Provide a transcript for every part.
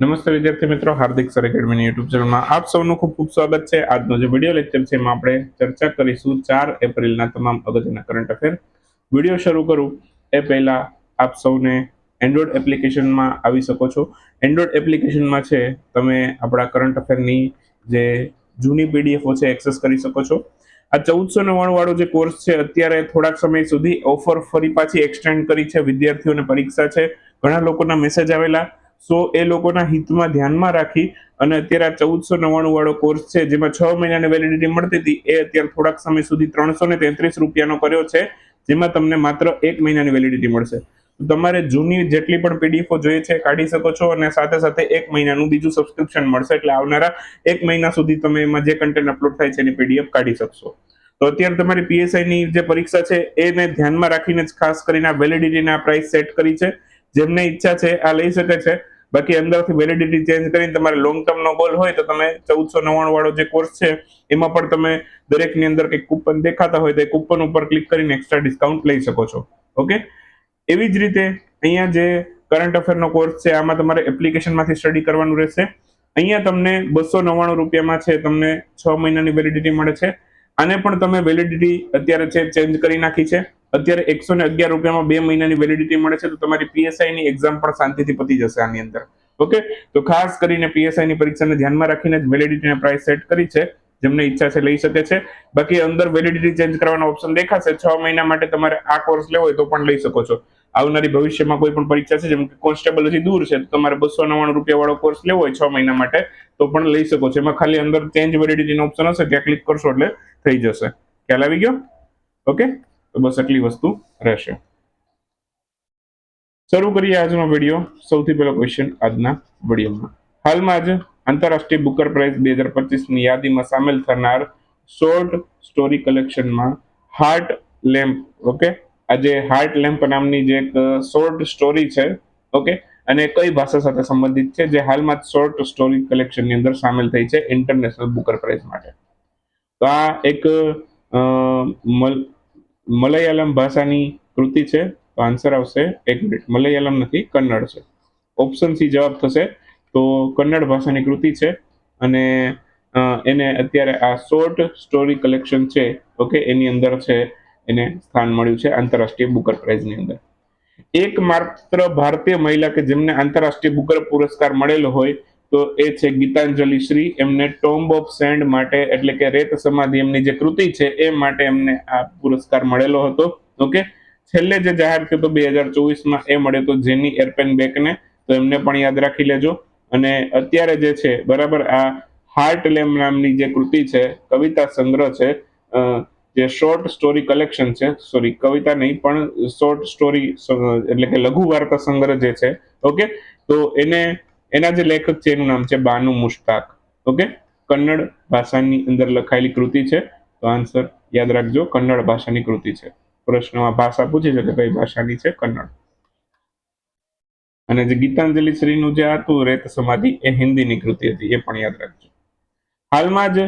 નમસ્તે વિદ્યાર્થી મિત્રો, હાર્દિક સર એકેડમીની યુટ્યુબ ચેનલમાં આપ સૌનું ખૂબ ખૂબ સ્વાગત છે. આજનો જે વીડિયો લેક્ચર છે એમાં આપણે ચર્ચા કરીશું ચાર એપ્રિલના તમામ અગત્યના કરંટ અફેર વીડિયો શરૂ કરું. એ પહેલા આપ સૌને એન્ડ્રોઈડ એપ્લિકેશનમાં આવી શકો છો. એન્ડ્રોઈડ એપ્લિકેશનમાં છે, તમે આપણા કરંટ અફેરની જે જૂની પીડીએફો છે એક્સેસ કરી શકો છો. આ ચૌદસો નવ્વાણું વાળો જે કોર્સ છે, અત્યારે થોડાક સમય સુધી ઓફર ફરી પાછી એક્સટેન્ડ કરી છે. વિદ્યાર્થીઓને પરીક્ષા છે. ઘણા લોકોના મેસેજ આવેલા. સો એ લોકોના હિતમાં ધ્યાનમાં રાખી અને અત્યારે આ ચૌદસો નવ્વાણું વાળો કોર્સ છે, જેમાં છ મહિનાની વેલિડિટી મળતી હતી, એ અત્યારે થોડાક સમય સુધી ત્રણસો ને તેત્રીસ રૂપિયાનો કર્યો છે, જેમાં તમને માત્ર એક મહિનાની વેલિડિટી મળશે. તમારે જૂની જેટલી પણ પીડીએફો જોઈએ છે, કાઢી શકો છો અને સાથે સાથે એક મહિનાનું બીજું સબસ્ક્રિપ્શન મળશે, એટલે આવનારા એક મહિના સુધી તમે એમાં જે કન્ટેન્ટ અપલોડ થાય છે એની પીડીએફ કાઢી શકશો. તો અત્યારે તમારી પીએસઆઈની જે પરીક્ષા છે, એને ધ્યાનમાં રાખીને જ ખાસ કરીને આ વેલિડિટીના પ્રાઇસ સેટ કરી છે. જેમને ઈચ્છા છે, આ લઈ શકે છે. બાકી અંદરથી વેલિડિટી ચેન્જ કરીને તમારે લોંગ ટર્મ નો ગોલ હોય તો તમે ચૌદસો નવ્વાણું વાળો જે કોર્સ છે, એમાં પણ તમે દરેકની અંદર કંઈક કૂપન દેખાતા હોય તો એ કૂપન ઉપર ક્લિક કરીને એક્સ્ટ્રા ડિસ્કાઉન્ટ લઈ શકો છો. ઓકે? એવી જ રીતે અહીંયા જે કરંટ અફેરનો કોર્સ છે, આમાં તમારે એપ્લિકેશનમાંથી સ્ટડી કરવાનું રહેશે. અહીંયા તમને બસો નવ્વાણું રૂપિયામાં છે, તમને છ મહિનાની વેલિડિટી મળે છે. આને પણ તમે વેલિડિટી અત્યારે છે ચેન્જ કરી નાખી છે. અત્યારે એકસો ને અગિયાર રૂપિયામાં બે મહિનાની વેલિડિટી મળે છે, તો તમારી પીએસઆઈ ની એક્ઝામ પણ શાંતિથી પતી જશે આની અંદર. ઓકે તો ખાસ કરીને પીએસઆઈ ની પરીક્ષાને ધ્યાનમાં રાખીને જ વેલિડિટીના પ્રાઇસ સેટ કરી છે, જેમને ઈચ્છા છે લઈ શકે છે. બાકી અંદર વેલિડિટી ચેન્જ કરવાનો ઓપ્શન દેખાશે, છ મહિના માટે તમારે આ કોર્સ લેવો હોય તો પણ લઈ શકો છો. આવનારી ભવિષ્યમાં કોઈ પણ પરીક્ષા છે, જેમ કે કોન્સ્ટેબલ હજી દૂર છે, તો તમારે બસો નવ્વાણું રૂપિયા વાળો કોર્સ લેવો હોય છ મહિના માટે, તો પણ લઈ શકો છો. એમાં ખાલી અંદર ચેન્જ વેલિડિટીનો ઓપ્શન હશે ત્યાં ક્લિક કરશો એટલે થઈ જશે. ખ્યાલ આવી ગયો? ઓકે તો બસ આટલી વસ્તુ રહેશે. શરૂ કરીએ આજનો વીડિયો સૌથી પહેલો ક્વેશ્ચન આજના વિડીયોમાં હાલમાં જ આંતરરાષ્ટ્રીય બુકર પ્રાઇઝ બે હજાર પચીસની યાદીમાં સામેલ થનાર શોર્ટ સ્ટોરી કલેક્શનમાં હાર્ટ લેમ્પ ઓકે આજે હાર્ટ લેમ્પ નામની જે એક શોર્ટ સ્ટોરી છે ઓકે અને કઈ ભાષા સાથે સંબંધિત છે, જે હાલમાં શોર્ટ સ્ટોરી કલેક્શનની અંદર સામેલ થઈ છે ઇન્ટરનેશનલ બુકર પ્રાઇઝ માટે. તો આ એક મલયાલમ ભાષાની કૃતિ છે, તો આન્સર આવશે એક મિનિટ મલયાલમ નથી, કન્નડ છે. ઓપ્શન સી જવાબ થશે, તો કન્નડ ભાષાની કૃતિ છે, અને એને અત્યારે આ શોર્ટ સ્ટોરી કલેક્શન છે ઓકે એની અંદર છે, એને સ્થાન મળ્યું છે, આંતરરાષ્ટ્રીય બુકર પ્રાઇઝની અંદર. એક માત્ર ભારતીય મહિલા કે જેમને આંતરરાષ્ટ્રીય બુકર પુરસ્કાર મળેલો હોય તો એ છે ગીતાંજલિ શ્રી. એમને ટોમ્બ ઓફ સેન્ડ માટે, એટલે કે રેત સમાધિ એમની જે કૃતિ છે, એ માટે એમને આ પુરસ્કાર મળેલો હતો. ઓકે? છેલ્લે જે જાહેર થયું તો બે હજાર ચોવીસમાં, એ મળ્યો તો જેની એરપેન બેકને તો એમને પણ યાદ રાખી લેજો. અને અત્યારે જે છે, બરાબર, આ હાર્ટ લેમ નામની જે કૃતિ છે, કવિતા સંગ્રહ છે જે શોર્ટ સ્ટોરી કલેક્શન છે સોરી કવિતા નહીં, પણ શોર્ટ સ્ટોરી એટલે કે લઘુ વાર્તા સંગ્રહ જે છે, ઓકે? તો એને એના જે લેખક છે, એનું નામ છે બાનુ મુશ્તાક. ઓકે? કન્નડ ભાષાની અંદર લખાયેલી કૃતિ છે. તો આન્સર યાદ રાખજો, કન્નડ ભાષાની કૃતિ છે. પ્રશ્નમાં ભાષા પૂછી છે કે કઈ ભાષાની છે કન્નડ. અને જે ગીતાંજલિ શ્રીનું જે હતું, રેત સમાધિ, એ હિન્દીની કૃતિ હતી, એ પણ યાદ રાખજો. હાલમાં જ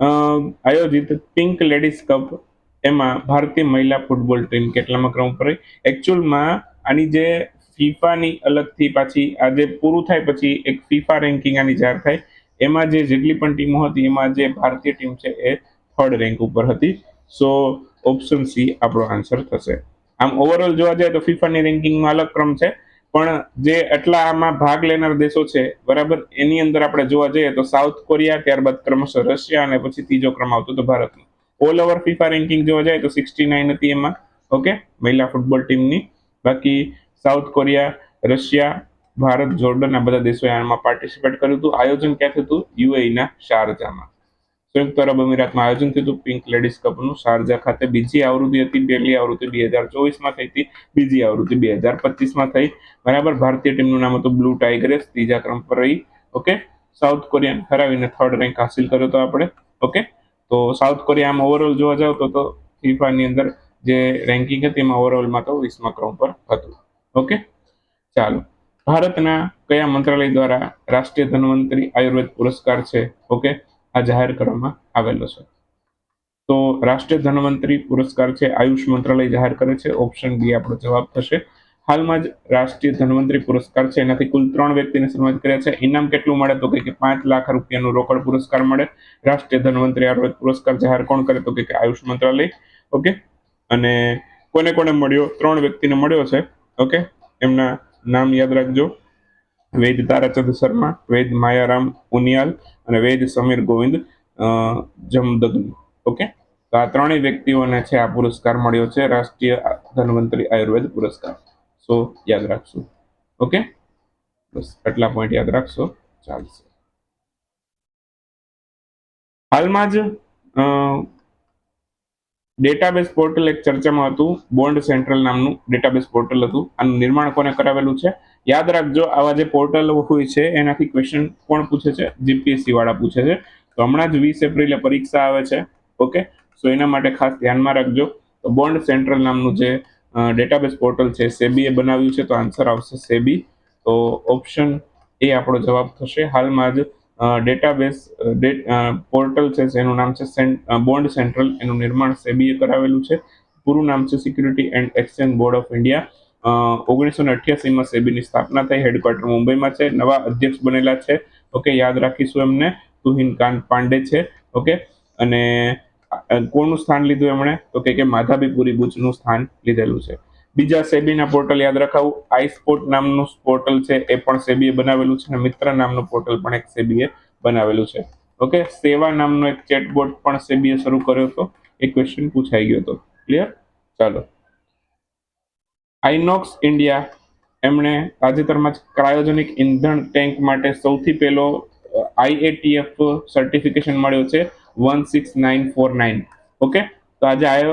આયોજિત પિંક લેડીઝ કપ એમાં ભારતીય મહિલા ફૂટબોલ ટીમ કેટલામાં ક્રમ પર એકચ્યુઅલમાં આની જે ફીફાની અલગથી પાછી આજે પૂરું થાય પછી એક ફીફા રેન્કિંગ આની જાહેર થાય. એમાં જે જેટલી પણ ટીમો હતી, એમાં જે ભારતીય ટીમ છે એ થર્ડ રેન્ક ઉપર હતી. સો ઓપ્શન સી આપણો આન્સર થશે. આમ ઓવરઓલ જોવા જાય તો ફીફાની રેન્કિંગમાં અલગ ક્રમ છે. પણ જે એટલા આમાં ભાગ લેનાર દેશો છે, બરાબર, એની અંદર આપણે જોવા જઈએ તો સાઉથ કોરિયા ત્યારબાદ ક્રમશઃ રશિયા અને પછી ત્રીજો ક્રમ આવતો હતો ભારતનો. ઓલ ઓવર ફીફા રેન્કિંગ જોવા જાય તો સિક્સટી નાઇન હતી એમાં. ઓકે મહિલા ફૂટબોલ ટીમની બાકી South Korea, Russia, Bharat, Jordan આ બધા દેશોએ આમાં પાર્ટિસિપેટ કર્યું હતું. આયોજન ક્યાં થયું હતું? યુએઈના શારજામાં. સંયુક્ત અરબ અમીરાતમાં આયોજન થયું હતું પિંક લેડીઝ કપનું. શારજા ખાતે બીજી આવૃત્તિ હતી, પહેલી આવૃત્તિ બે હજાર ચોવીસમાં થઈ હતી, બીજી આવૃત્તિ બે હજાર પચીસમાં થઈ. બરાબર, ભારતીય ટીમનું નામ હતું બ્લુ ટાઈગરેસ. ત્રીજા ક્રમ પર રહી. ઓકે? સાઉથ કોરિયાને હરાવીને થર્ડ રેન્ક હાસિલ કર્યો હતો આપણે. ઓકે? તો સાઉથ કોરિયામાં ઓવરઓલ જોવા જાવ તો ફીફાની અંદર જે રેન્કિંગ હતી એમાં ઓવરઓલમાં તો વીસમા ક્રમ પર હતું. ઓકે? ચાલો. ભારતના કયા મંત્રાલય દ્વારા રાષ્ટ્રીય ધન્વંતરી આયુર્વેદ પુરસ્કાર છે? ઓકે? આ જાહેર કરવામાં આવેલો છે. તો રાષ્ટ્રીય ધન્વંતરી પુરસ્કાર છે, આયુષ મંત્રાલય જાહેર કરે છે. ઓપ્શન બી આપણો જવાબ થશે. હાલમાં જ રાષ્ટ્રીય ધન્વંતરી પુરસ્કાર છે. એનાથી કુલ ત્રણ વ્યક્તિને સન્માનિત કર્યા છે. ઇનામ કેટલું મળે? તો કે પાંચ લાખ રૂપિયાનું રોકડ પુરસ્કાર મળે. રાષ્ટ્રીય ધન્વંતરી આયુર્વેદ પુરસ્કાર જાહેર કોણ કરે? તો કે આયુષ મંત્રાલય. ઓકે? અને કોને કોને મળ્યો? ત્રણ વ્યક્તિને મળ્યો છે. ઓકે? એમના નામ યાદ રાખજો. વૈદ તારાચંદ શર્મા, વૈદ માયારામ ઉનિયાલ અને વૈદ સમીર ગોવિંદ જમદગ્નિ. ઓકે? તો આ ત્રણેય વ્યક્તિઓને છે આ પુરસ્કાર મળ્યો છે, રાષ્ટ્રીય ધન્વંતરી આયુર્વેદ પુરસ્કાર. સો, યાદ રાખશું. ઓકે? બસ, આટલા પોઈન્ટ યાદ રાખશો. ચાલશે. હાલમાં જ ડેટાબેઝ પોર્ટલ એક ચર્ચામાં હતું બોન્ડ સેન્ટ્રલ નામનું ડેટાબેઝ પોર્ટલ હતું. આનું નિર્માણ કોને કરાવેલું છે? યાદ રાખજો, આવા જે પોર્ટલ હોય છે, એનાથી ક્વેશ્ચન કોણ પૂછે છે? જીપીએસસી વાળા પૂછે છે. તો હમણાં જ વીસ એપ્રિલે પરીક્ષા આવે છે ઓકે સો એના માટે ખાસ ધ્યાનમાં રાખજો. તો બોન્ડ સેન્ટ્રલ નામનું જે ડેટાબેઝ પોર્ટલ છે, સેબીએ બનાવ્યું છે, તો આન્સર આવશે સેબી. તો ઓપ્શન એ આપણો જવાબ થશે. હાલમાં જ ડેટાબેઝ પોર્ટલ છે જેનું નામ છે બોન્ડ સેન્ટ્રલ એનું નિર્માણ સેબીએ કરાવેલું છે. પૂરું નામ છે security and exchange board of India ઓગણીસો ને અઠ્યાસીમાં સેબીની સ્થાપના થઈ. હેડક્વાર્ટર મુંબઈમાં છે. નવા અધ્યક્ષ બનેલા છે. ઓકે યાદ રાખીશું એમને. તુહિન કાંત પાંડે છે. ઓકે અને કોનું સ્થાન લીધું એમણે? તો કે કે માધાબીપુરી બુચનું સ્થાન લીધેલું છે. બીજા સેબીના પોર્ટલ યાદ રખાવું. આઈ સ્પોર્ટ નામનું પોર્ટલ છે, એ પણ સેબીએ બનાવેલું છે અને મિત્ર નામનું પોર્ટલ પણ એક સેબીએ બનાવેલું છે. ઓકે, સેવા નામનો એક ચેટબોટ પણ સેબીએ શરૂ કર્યો હતો. એ ક્વેશ્ચન પૂછાઈ ગયો હતો. ક્લિયર ચાલો. આઈનોક્સ ઇન્ડિયા, એમણે તાજેતરમાં જ ક્રાયોજેનિક ઇંધણ ટેન્ક માટે સૌથી પહેલો આઈએટીએફ સર્ટિફિકેશન મળ્યો છે, one six nine four nine. Okay? તો આજે આયો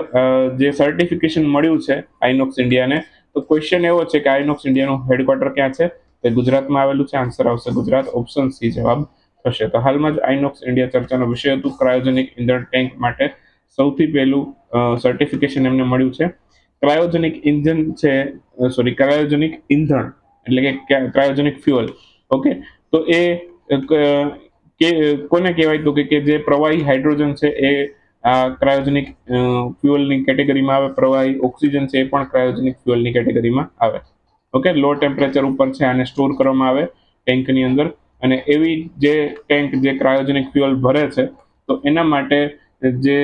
જે સર્ટિફિકેશન મળ્યું છે આઈનોક્સ ઇન્ડિયાને તો ક્વેશ્ચન એવો છે કે આઈનોક્સ ઇન્ડિયાનું હેડક્વાર્ટર ક્યાં છે? તે ગુજરાતમાં આવેલું છે. આન્સર આવશે ગુજરાત. ઓપ્શન સી જવાબ થશે. તો હાલમાં જ આઇનોક્સ ઇન્ડિયા ચર્ચાનો વિષય હતું ક્રાયોજેનિક ઇંધણ ટેન્ક માટે. સૌથી પહેલું સર્ટિફિકેશન એમને મળ્યું છે. ક્રાયોજેનિક ઇંધન છે સોરી ક્રાયોજેનિક ઇંધણ એટલે કે ક્રાયોજેનિક ફ્યુઅલ ઓકે તો એ કોને કહેવાય તો કે જે પ્રવાહી હાઇડ્રોજન છે એ આ ક્રાયોજેનિક ફ્યુઅલની કેટેગરીમાં આવે, પ્રવાહી ઓક્સિજન છે એ પણ ક્રાયોજેનિક ફ્યુઅલની કેટેગરીમાં આવે. ઓકે લો ટેમ્પરેચર ઉપર છે, આને સ્ટોર કરવામાં આવે ટેન્કની અંદર. અને એવી જે ટેન્ક જે ક્રાયોજેનિક ફ્યુઅલ ભરે છે, તો એના માટે જે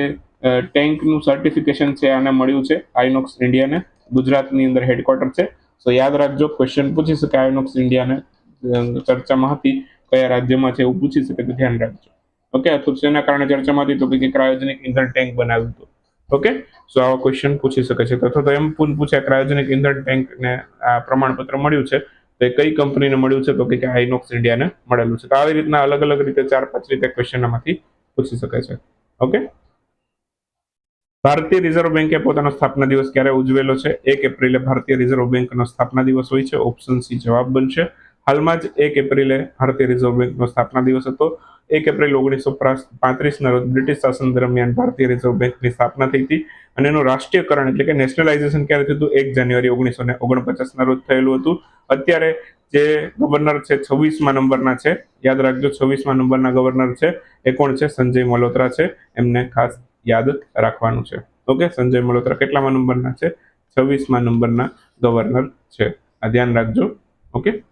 ટેન્કનું સર્ટિફિકેશન છે, આને મળ્યું છે આઇનોક્સ ઇન્ડિયાને ગુજરાતની અંદર હેડક્વાર્ટર છે. સો યાદ રાખજો ક્વેશ્ચન પૂછી શકે આઇનોક્સ ઇન્ડિયાને ચર્ચામાં હતી, કયા રાજ્યમાં છે એવું પૂછી શકે તો ધ્યાન રાખજો. ઓકે શેના કારણે ચર્ચામાં હતી તો કે ક્રાયોજેનિક ઇંધણ ટેન્ક બનાવ્યું હતું. ઓકે સો આવા ક્વેશ્ચન પૂછી શકે છે. અથવા તો એમ પણ પૂછ્યા, ક્રાયોજેનિક ઇંધણ ટેન્ક ને આ પ્રમાણપત્ર મળ્યું છે. તો એ કઈ કંપનીને મળ્યું છે? તો કે આઇનોક્સ ઇન્ડિયાને મળેલું છે. તો આવી રીતના અલગ અલગ રીતે ચાર પાંચ રીતે ક્વેશ્ચન પૂછી શકે છે. ઓકે ભારતીય રિઝર્વ બેંકે પોતાનો સ્થાપના દિવસ ક્યારે ઉજવેલો છે? એક એપ્રિલે ભારતીય રિઝર્વ બેંકનો સ્થાપના દિવસ હોય છે. ઓપ્શન સી જવાબ બનશે. હાલમાં જ એક એપ્રિલે ભારતીય રિઝર્વ બેંકનો સ્થાપના દિવસ હતો. એક એપ્રિલ ઓગણીસો પાંત્રીસના રોજ બ્રિટિશ શાસન દરમિયાન ભારતીય રિઝર્વ બેંકની સ્થાપના થઈ હતી અને એનું રાષ્ટ્રીયકરણ એટલે કે નેશનલાઇઝેશન ક્યારે થયું હતું? એક જાન્યુઆરી ઓગણીસો ને ઓગણપચાસના રોજ થયેલું હતું. અત્યારે જે ગવર્નર છે, છવ્વીસમા નંબરના છે. યાદ રાખજો, છવ્વીસમા નંબરના ગવર્નર છે. એ કોણ છે? સંજય મલ્હોત્રા છે. એમને ખાસ યાદ રાખવાનું છે. ઓકે, સંજય મલ્હોત્રા કેટલામાં નંબરના છે? છવ્વીસમા નંબરના ગવર્નર છે. આ ધ્યાન રાખજો. ઓકે?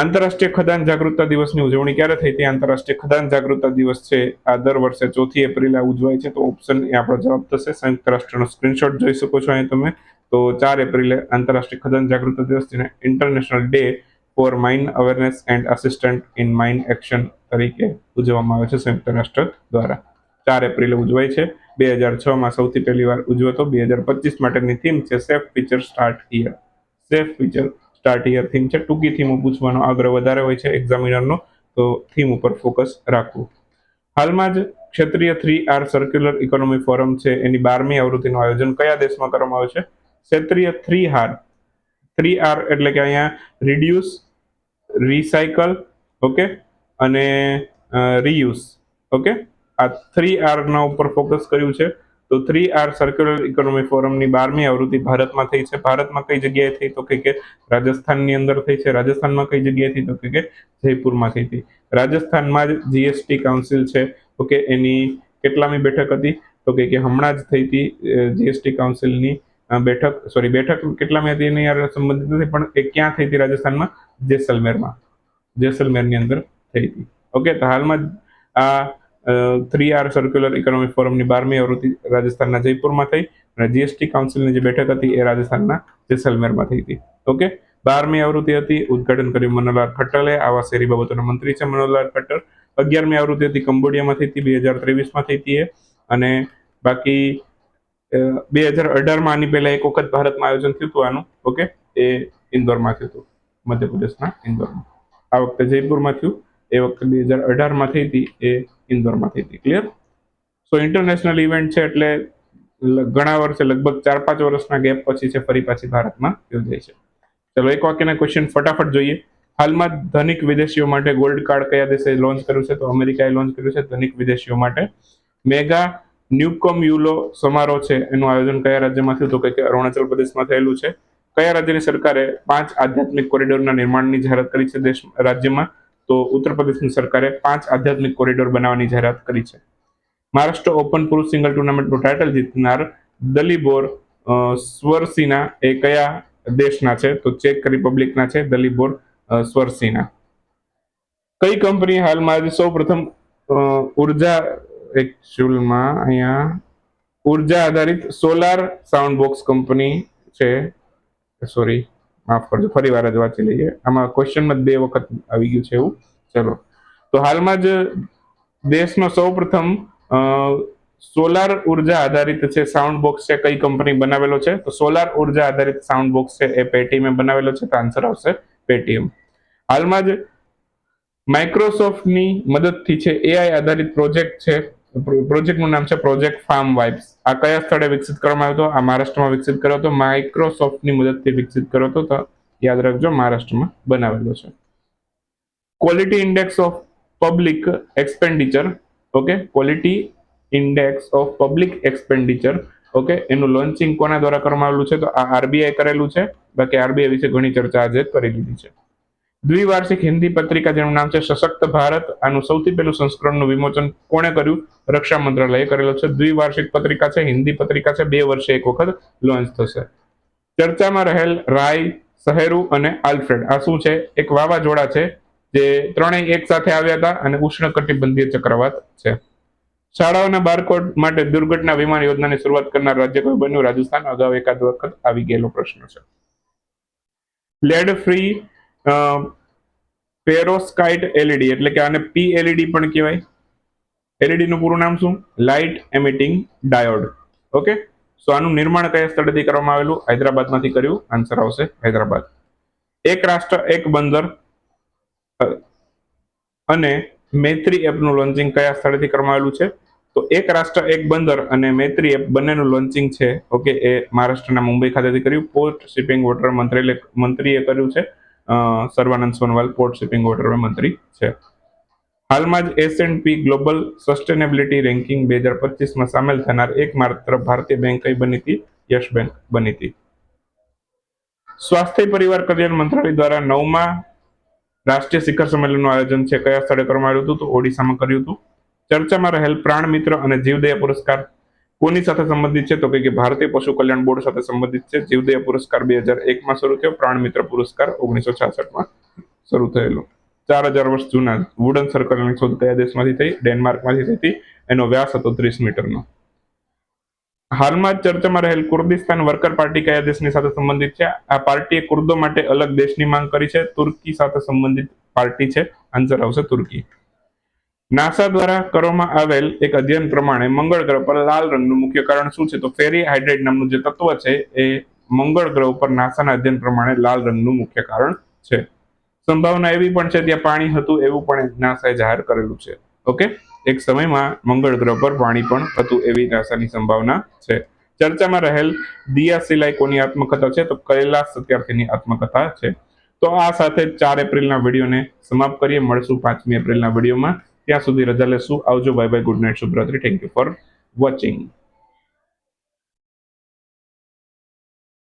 આંતરરાષ્ટ્રીય ખદાન જાગૃતતા દિવસની ઉજવણી ક્યારે થઈ તે આંતરરાષ્ટ્રીય ખદાન જાગૃતતા દિવસ છે. આ દર વર્ષે ચોથી એપ્રિલે ઉજવાય છે. તો ઓપ્શન એ આપણો જવાબ થશે. સંયુક્ત રાષ્ટ્રનો સ્ક્રીનશોટ જોઈ શકો છો અહીં તમે. તો ચાર એપ્રિલે આંતરરાષ્ટ્રીય ખદાન જાગૃતતા દિવસ જેને international day for mine awareness and assistant in mine action તરીકે ઉજવવામાં આવે છે સંયુક્ત રાષ્ટ્ર દ્વારા. ચાર એપ્રિલે ઉજવાય છે. બે હજાર છ માં સૌથી પહેલી વાર ઉજવતો. બે હજાર પચીસ માટેની થીમ છે safe feature start here safe feature start year theme છે. ટૂંકી થીમ પૂછવાનો આગ્રહ વધારે હોય છે એક્ઝામિનરનો તો થીમ ઉપર ફોકસ રાખવું. હાલમાં જ ક્ષેત્રીય three R circular economy forum છે. એની બારમી આવૃત્તિનું આયોજન કયા દેશમાં કરવામાં આવ્યું છે? ક્ષેત્રીય થ્રી હાર થ્રી આર એટલે કે અહીંયા રિડ્યુસ રિસાયકલ ઓકે અને રીયુઝ ઓકે આ થ્રી આરના ઉપર ફોકસ કર્યું છે. તો થ્રી આર સર્ક્યુલર ઇકોનોમી ફોરમની બારમી આવૃત્તિ ભારતમાં થઈ છે. ભારતમાં કઈ જગ્યાએ થઈ તો કે કે રાજસ્થાનની અંદર થઈ છે. રાજસ્થાનમાં કઈ જગ્યાએ થઈ તો કે જયપુરમાં થઈ હતી. રાજસ્થાનમાં જ જીએસટી કાઉન્સિલ છે. ઓકે, એની કેટલામી બેઠક હતી? તો કે કે હમણાં જ થઈ હતી જીએસટી કાઉન્સિલની બેઠક. સોરી બેઠક કેટલામાં હતી એની યાર સંબંધિત નથી, પણ એ ક્યાં થઈ હતી રાજસ્થાનમાં? જેસલમેરમાં. જેસલમેરની અંદર થઈ હતી. ઓકે, તો હાલમાં આ થ્રી આર સર્ક્યુલર ઇકોનોમિક ફોરમની બારમી આવૃત્તિ રાજસ્થાનના જયપુરમાં થઈ અને જીએસટી કાઉન્સિલની જે બેઠક હતી એ રાજસ્થાનના જેસલમેરમાં થઈ હતી. ઓકે? બારમી આવૃત્તિ હતી, ઉદઘાટન કર્યું મનોહરલાલ ખટ્ટરે. આવા શહેરી બાબતોના મંત્રી છે મનોહરલાલ ખટ્ટર. અગિયારમી આવૃત્તિ હતી, કંબોડિયામાં થઈ હતી, બે હજાર ત્રેવીસમાં થઈ હતી અને બાકી બે હજાર અઢારમાં આની પહેલા એક વખત ભારતમાં આયોજન થયું હતું આનું. ઓકે? એ ઇન્દોરમાં થયું હતું. મધ્યપ્રદેશના ઇન્દોરમાં. આ વખતે જયપુરમાં થયું. એ વખતે બે હજાર અઢારમાં થઈ હતી એ ઇન્દોરમાં થઈ હતી. ક્લિયર સો ઇન્ટરનેશનલ ઇવેન્ટ છે એટલે ઘણા વર્ષે, લગભગ ચાર પાંચ વર્ષના ગેપ પછી છે, ફરી પાછી ભારતમાં યોજાય છે. ચલો, એક વાક્યના ક્વેશ્ચન ફટાફટ જોઈએ. હાલમાં ધનિક વિદેશીઓ માટે ગોલ્ડ કાર્ડ કયા દેશે લોન્ચ કર્યું છે? તો અમેરિકાએ લોન્ચ કર્યું છે ધનિક વિદેશીઓ માટે. મેગા ન્યુકોમ યુલો સમારોહ છે. એનું આયોજન કયા રાજ્યમાં થયું? તો કે અરુણાચલ પ્રદેશમાં થયેલું છે. કયા રાજ્યની સરકારે પાંચ આધ્યાત્મિક કોરિડોરના નિર્માણની જાહેરાત કરી છે દેશ, રાજ્યમાં? તો ઉત્તર પ્રદેશની સરકારે પાંચ આધ્યાત્મિક કોરિડોર બનાવવાની જાહેરાત કરી છે. મહારાષ્ટ્ર ઓપન પુરુષ સિંગલ ટુર્નામેન્ટનું ટાઇટલ જીતનાર દલીબોર સ્વરસીના એ કયા દેશના છે? તો ચેક રિપબ્લિકના છે, દલીબોર સ્વરસીના. કઈ કંપની હાલમાં આજે સૌ પ્રથમ ઊર્જા એકચ્યુઅલમાં અહીંયા, ઊર્જા આધારિત સોલાર સાઉન્ડ બોક્સ કંપની છે. સોરી. માફ કરજો, ફરી વાર જ વાંચી લઈએ. આમાં ક્વેશ્ચનમાં બે વખત આવી ગયું છે એવું. ચલો. તો હાલમાં જ દેશનો સૌ પ્રથમ સોલાર ઊર્જા આધારિત છે સાઉન્ડ બોક્સ છે, કઈ કંપની બનાવેલો છે? તો સોલાર ઊર્જા આધારિત સાઉન્ડ બોક્સ છે, એ પેટીએમે બનાવેલો છે. તો આન્સર આવશે પેટીએમ હાલમાં જ માઇક્રોસોફ્ટની મદદથી છે એઆઈ આધારિત પ્રોજેક્ટ છે. પ્રોજેક્ટનું નામ છે પ્રોજેક્ટ ફાર્મ વાઇબ્સ આ કયા સ્થળે વિકસિત કરવામાં આવ્યો હતો? આ મહારાષ્ટ્રમાં વિકસિત કર્યો હતો. માઇક્રોસોફ્ટની મદદથી વિકસિત કર્યો હતો. તો યાદ રાખજો, મહારાષ્ટ્રમાં બનાવેલો છે. Quality index of public expenditure okay quality index of public expenditure okay એનું લોન્ચિંગ કોના દ્વારા કરવામાં આવેલું છે? તો આ આરબીઆઈ કરેલું છે. બાકી આરબીઆઈ વિશે ઘણી ચર્ચા આજે કરી લીધી છે. દ્વિવાર્ષિક હિન્દી પત્રિકા જેનું નામ છે સશક્ત ભારત. આનું સૌથી પહેલું સંસ્કરણનું વિમોચન કોણે કર્યું? રક્ષા મંત્રાલયે કરેલો છે. દ્વિવાર્ષિક પત્રિકા છે, હિન્દી પત્રિકા છે. બે વર્ષે એક વખત લોન્ચ થશે. ચર્ચામાં રહેલ રાય, સહેરુ અને આલ્ફ્રેડ. આ શું છે? એક વાવાઝોડા છે, જે ત્રણેય એક સાથે આવ્યા હતા અને ઉષ્ણકટિબંધીય ચક્રવાત છે. શાળાઓના બારકોડ માટે દુર્ઘટના વિમાન યોજનાની શરૂઆત કરનાર રાજ્ય કયું બન્યું? રાજસ્થાન. અગાઉ એકાદ વખત આવી ગયેલો પ્રશ્ન છે. લેડ ફ્રી પેરોસ્કાઇટ એલઈડી, એટલે કે આને પી એલઈડી પણ કહેવાય. એલઈડી નું પૂરું નામ શું? Light emitting diode. Okay? So આનું નિર્માણ કયા સ્થળેથી કરવામાં આવેલું? હૈદરાબાદમાંથી કર્યું. આન્સર આવશે હૈદરાબાદ. એક રાષ્ટ્ર, એક બંદર અને મૈત્રી એપનું લોન્ચિંગ કયા સ્થળેથી કરવામાં આવેલું છે? તો એક રાષ્ટ્ર, એક બંદર અને મૈત્રી એપ બંનેનું લોન્ચિંગ છે. ઓકે, એ મહારાષ્ટ્રના મુંબઈ ખાતેથી કર્યું. પોર્ટ શિપિંગ વોટર મંત્રાલય, મંત્રીએ કર્યું છે. Sarbananda Sonowal port shipping waterway મંત્રી છે. હાલમાં જ એસએનપી ગ્લોબલ સસ્ટેનેબિલિટી રેન્કિંગ બે હજાર પચીસમાં સામેલ થનાર એકમાત્ર ભારતીય બેંક કઈ બની હતી? યશ બેંક બની હતી. સ્વાસ્થ્ય પરિવાર કલ્યાણ મંત્રાલય દ્વારા નવમા રાષ્ટ્રીય શિખર સંમેલનનું આયોજન છે. કયા સ્થળે કરવામાં આવ્યું હતું? તો ઓડિશામાં કર્યું હતું. ચર્ચામાં રહેલ પ્રાણ મિત્ર અને જીવદયા પુરસ્કાર કોની સાથે સંબંધિત છે? તો કે ભારતીય પશુ કલ્યાણ બોર્ડ સાથે સંબંધિત છે. જીવદયા પુરસ્કાર બે હજાર એકમાં શરૂ થયો. પ્રાણ મિત્ર પુરસ્કાર ઓગણીસો છાસઠમાં શરૂ થયેલો. ચાર હજાર વર્ષ જૂના વુડન સર્કલની શોધ કયા દેશમાંથી થઈ? ડેનમાર્કમાંથી થઈ હતી. એનો વ્યાસ હતો ત્રીસ મીટરનો. હાલમાં ચર્ચામાં રહેલ કુર્દિસ્તાન વર્કર પાર્ટી કયા દેશની સાથે સંબંધિત છે? આ પાર્ટીએ કુર્દો માટે અલગ દેશની માંગ કરી છે. તુર્કી સાથે સંબંધિત પાર્ટી છે. આન્સર આવશે તુર્કી. નાસા દ્વારા કરવામાં આવેલ એક અધ્યયન પ્રમાણે મંગળ ગ્રહ પર લાલ રંગનું મુખ્ય કારણ શું છે? તો ફેરી હાઇડ્રેટ નામનું જે તત્વ છે, એ મંગળ ગ્રહ ઉપર નાસાના અધ્યયન પ્રમાણે લાલ રંગનું મુખ્ય કારણ છે. સંભાવના એવી પણ છે ત્યાં પાણી હતું, એવું પણ નાસાએ જાહેર કરેલું છે. ઓકે? એક સમયમાં મંગળ ગ્રહ પર પાણી પણ હતું, એવી નાસાની સંભાવના છે. ચર્ચામાં રહેલ દિયા સિલાઇકોની આત્મકથા છે? તો કૈલાસ સત્યાર્થીની આત્મકથા છે. તો આ સાથે ચાર એપ્રિલના વિડીયોને સમાપ્ત કરીએ. મળશું પાંચમી એપ્રિલના વિડીયોમાં. ત્યાં સુધી રજા લેશું. આવજો. Bye bye good night શુભરાત્રી. Thank you for watching